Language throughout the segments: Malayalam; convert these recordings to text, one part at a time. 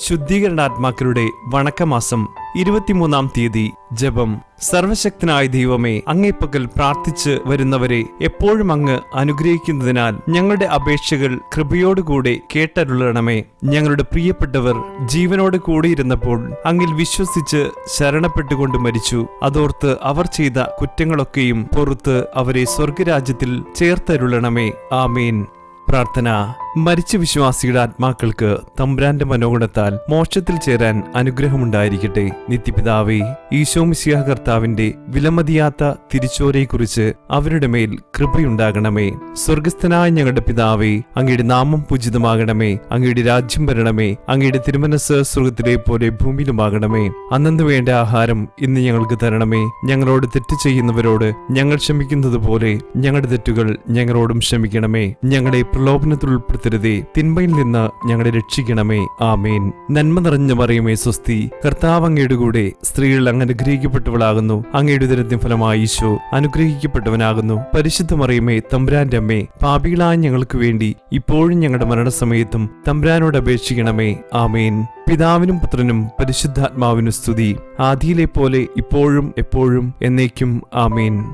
ശുദ്ധീകരണാത്മാക്കളുടെ വണക്കമാസം ഇരുപത്തിമൂന്നാം തീയതി ജപം. സർവശക്തനായ ദൈവമേ അങ്ങേപ്പക്കൽ പ്രാർത്ഥിച്ച് വരുന്നവരെ എപ്പോഴും അങ്ങ് അനുഗ്രഹിക്കുന്നതിനാൽ ഞങ്ങളുടെ അപേക്ഷകൾ കൃപയോടുകൂടെ കേട്ടരുളണമേ. ഞങ്ങളുടെ പ്രിയപ്പെട്ടവർ ജീവനോട് കൂടിയിരുന്നപ്പോൾ അങ്ങിൽ വിശ്വസിച്ച് ശരണപ്പെട്ടുകൊണ്ട് മരിച്ചു. അതോർത്ത് അവർ ചെയ്ത കുറ്റങ്ങളൊക്കെയും പുറത്ത് അവരെ സ്വർഗരാജ്യത്തിൽ ചേർത്തരുളണമേ. ആമീൻ. പ്രാർത്ഥന. മരിച്ച വിശ്വാസിയുടെ ആത്മാക്കൾക്ക് തമ്പ്രാന്റെ മനോഗുണത്താൽ മോക്ഷത്തിൽ ചേരാൻ അനുഗ്രഹമുണ്ടായിരിക്കട്ടെ. നിത്യപിതാവേ ഈശോ മിശിഹ കർത്താവിന്റെ വിലമതിയാത്ത തിരിച്ചോരയെക്കുറിച്ച് അവരുടെ മേൽ കൃപയുണ്ടാകണമേ. സ്വർഗസ്ഥനായ ഞങ്ങളുടെ പിതാവേ അങ്ങയുടെ നാമം പൂജിതമാകണമേ. അങ്ങയുടെ രാജ്യം വരണമേ. അങ്ങയുടെ തിരുമനസ് സ്വർഗത്തിലെ പോലെ ഭൂമിയിലുമാകണമേ. അന്നു വേണ്ട ആഹാരം ഇന്ന് ഞങ്ങൾക്ക് തരണമേ. ഞങ്ങളോട് തെറ്റ് ചെയ്യുന്നവരോട് ഞങ്ങൾ ക്ഷമിക്കുന്നത് പോലെ ഞങ്ങളുടെ തെറ്റുകൾ ഞങ്ങളോടും ക്ഷമിക്കണമേ. ഞങ്ങളെ പ്രലോഭനത്തിൽ ഉൾപ്പെടുത്തരുതേ തിന്മയിൽ നിന്ന് ഞങ്ങളെ രക്ഷിക്കണമേ. ആമേൻ. നന്മ നിറഞ്ഞ മറിയമേ സ്വസ്തി. കർത്താവ് അങ്ങയുടെ കൂടെ സ്ത്രീകൾ അങ്ങ് അനുഗ്രഹിക്കപ്പെട്ടവളാകുന്നു. അങ്ങയുടെ ഉദരത്തിൻ ഫലമായി ഈശോ അനുഗ്രഹിക്കപ്പെട്ടവനാകുന്നു. പരിശുദ്ധ മറിയമേ തമ്പുരാന്റെ അമ്മേ പാപികളായ ഞങ്ങൾക്ക് വേണ്ടി ഇപ്പോഴും ഞങ്ങളുടെ മരണസമയത്തും തമ്പുരാനോട് അപേക്ഷിക്കണമേ. ആമേൻ. പിതാവിനും പുത്രനും പരിശുദ്ധാത്മാവിനും സ്തുതി. ആദിയിലെ പോലെ ഇപ്പോഴും എപ്പോഴും എന്നേക്കും ആമേൻ.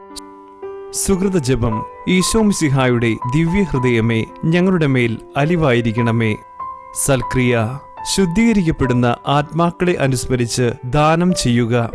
സുഹൃത ജപം ഈശോ മിശിഹായുടെ ദിവ്യഹൃദയമേ ഞങ്ങളുടെ മേൽ അലിവായിരിക്കണമേ. സൽക്രിയ ശുദ്ധീകരിക്കപ്പെടുന്ന ആത്മാക്കളെ അനുസ്മരിച്ച് ദാനം ചെയ്യുക.